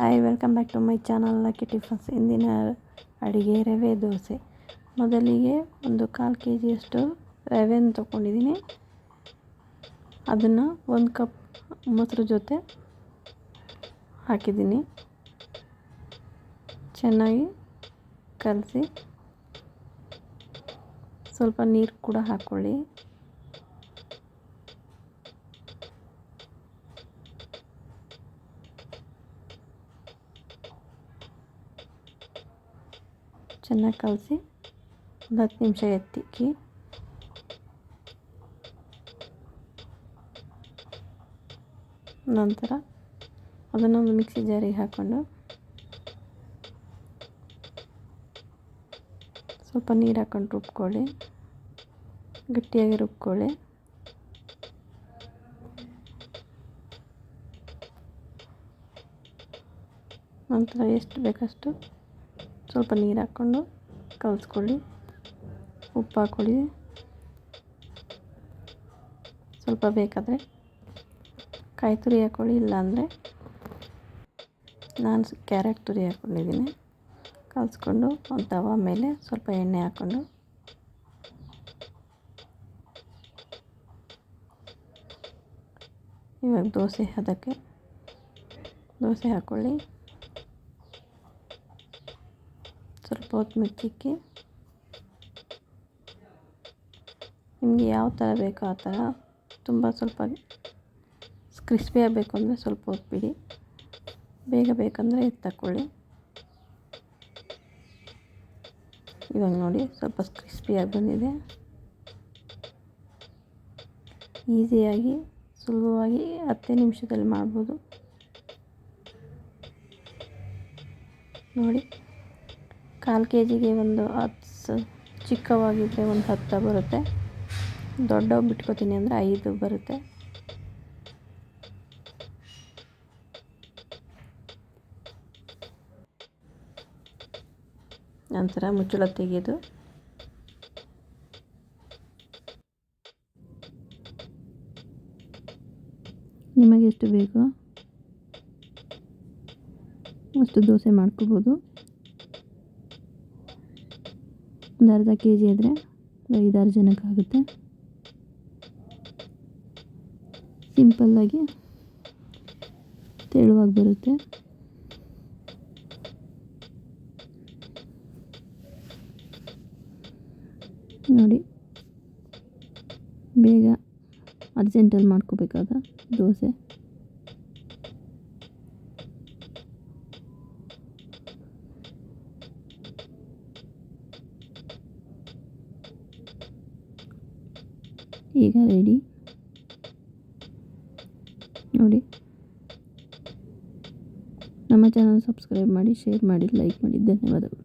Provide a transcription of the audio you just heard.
Hi welcome back to my channel lucky tiffins ಇಂದಿನ ಅಡುಗೆ ರವೆ ದೋಸೆ. ಮೊದಲಿಗೆ ಒಂದು ಕಾಲು ಕೆ ಜಿಯಷ್ಟು ರವೆನ ತೊಗೊಂಡಿದ್ದೀನಿ. ಅದನ್ನು ಒಂದು ಕಪ್ ಮೊಸರು ಜೊತೆ ಹಾಕಿದ್ದೀನಿ. ಚೆನ್ನಾಗಿ ಕಲಸಿ ಸ್ವಲ್ಪ ನೀರು ಕೂಡ ಹಾಕ್ಕೊಳ್ಳಿ ಚೆನ್ನಾಗಿ ಕಲಸಿ ಒಂದು ಹತ್ತು ನಿಮಿಷ ಎತ್ತಿಕ್ಕಿ. ನಂತರ ಅದನ್ನೊಂದು ಮಿಕ್ಸಿ ಜಾರಿಗೆ ಹಾಕ್ಕೊಂಡು ಸ್ವಲ್ಪ ನೀರು ಹಾಕ್ಕೊಂಡು ರುಬ್ಕೊಳ್ಳಿ. ಗಟ್ಟಿಯಾಗಿ ರುಬ್ಕೊಳ್ಳಿ. ನಂತರ ಎಷ್ಟು ಬೇಕಷ್ಟು ಸ್ವಲ್ಪ ನೀರು ಹಾಕ್ಕೊಂಡು ಕಲಿಸ್ಕೊಳ್ಳಿ. ಉಪ್ಪು ಹಾಕ್ಕೊಳ್ಳಿ. ಸ್ವಲ್ಪ ಬೇಕಾದರೆ ಕಾಯಿ ತುರಿ ಹಾಕ್ಕೊಳ್ಳಿ, ಇಲ್ಲಾಂದರೆ ನಾನು ಕ್ಯಾರೆಟ್ ತುರಿ ಹಾಕ್ಕೊಂಡಿದ್ದೀನಿ. ಕಲಿಸ್ಕೊಂಡು ಒಂದು ತವ ಮೇಲೆ ಸ್ವಲ್ಪ ಎಣ್ಣೆ ಹಾಕ್ಕೊಂಡು ಇವಾಗ ದೋಸೆ ಅದಕ್ಕೆ ದೋಸೆ ಹಾಕ್ಕೊಳ್ಳಿ. ಸ್ವಲ್ಪ ಹೊತ್ತು ಮಿಕ್ಕಿಕ್ಕಿ ನಿಮಗೆ ಯಾವ ಥರ ಬೇಕೋ ಆ ಥರ. ತುಂಬ ಸ್ವಲ್ಪ ಕ್ರಿಸ್ಪಿ ಆಗಬೇಕು ಅಂದರೆ ಸ್ವಲ್ಪ ಹೊತ್ತು ಬಿಡಿ ಬೇಗ ಬೇಕಂದರೆ ಇದು ತಗೊಳ್ಳಿ ಇವಾಗ ನೋಡಿ, ಸ್ವಲ್ಪ ಕ್ರಿಸ್ಪಿಯಾಗಿ ಬಂದಿದೆ. ಈಸಿಯಾಗಿ, ಸುಲಭವಾಗಿ ಹತ್ತೇ ನಿಮಿಷದಲ್ಲಿ ಮಾಡ್ಬೋದು. ನೋಡಿ. ಕಾಲು ಕೆ ಜಿಗೆ ಒಂದು ಹತ್ತು, ಚಿಕ್ಕವಾಗಿದ್ದರೆ ಒಂದು ಹತ್ತು ಬರುತ್ತೆ. ದೊಡ್ಡವು ಬಿಟ್ಕೋತೀನಿ ಅಂದರೆ ಐದು ಬರುತ್ತೆ. ನಂತರ ಮುಚ್ಚಳ ತೆಗೆದು ನಿಮಗೆ ಎಷ್ಟು ಬೇಕೋ ಅಷ್ಟು ದೋಸೆ ಮಾಡ್ಕೋಬೋದು. ಒಂದು ಅರ್ಧ ಕೆ ಜಿ ಆದರೆ ಐದಾರು ಜನಕ್ಕಾಗುತ್ತೆ ಸಿಂಪಲ್ಲಾಗಿ ತೆಳುವಾಗಿ ಬರುತ್ತೆ. ನೋಡಿ, ಬೇಗ ಅರ್ಜೆಂಟಲ್ಲಿ ಮಾಡ್ಕೋಬೇಕಾದ ದೋಸೆ. ಈಗ ರೆಡಿ ನೋಡಿ. ನಮ್ಮ ಚಾನಲ್ ಸಬ್ಸ್ಕ್ರೈಬ್ ಮಾಡಿ ಶೇರ್ ಮಾಡಿ ಲೈಕ್ ಮಾಡಿ. ಧನ್ಯವಾದಗಳು.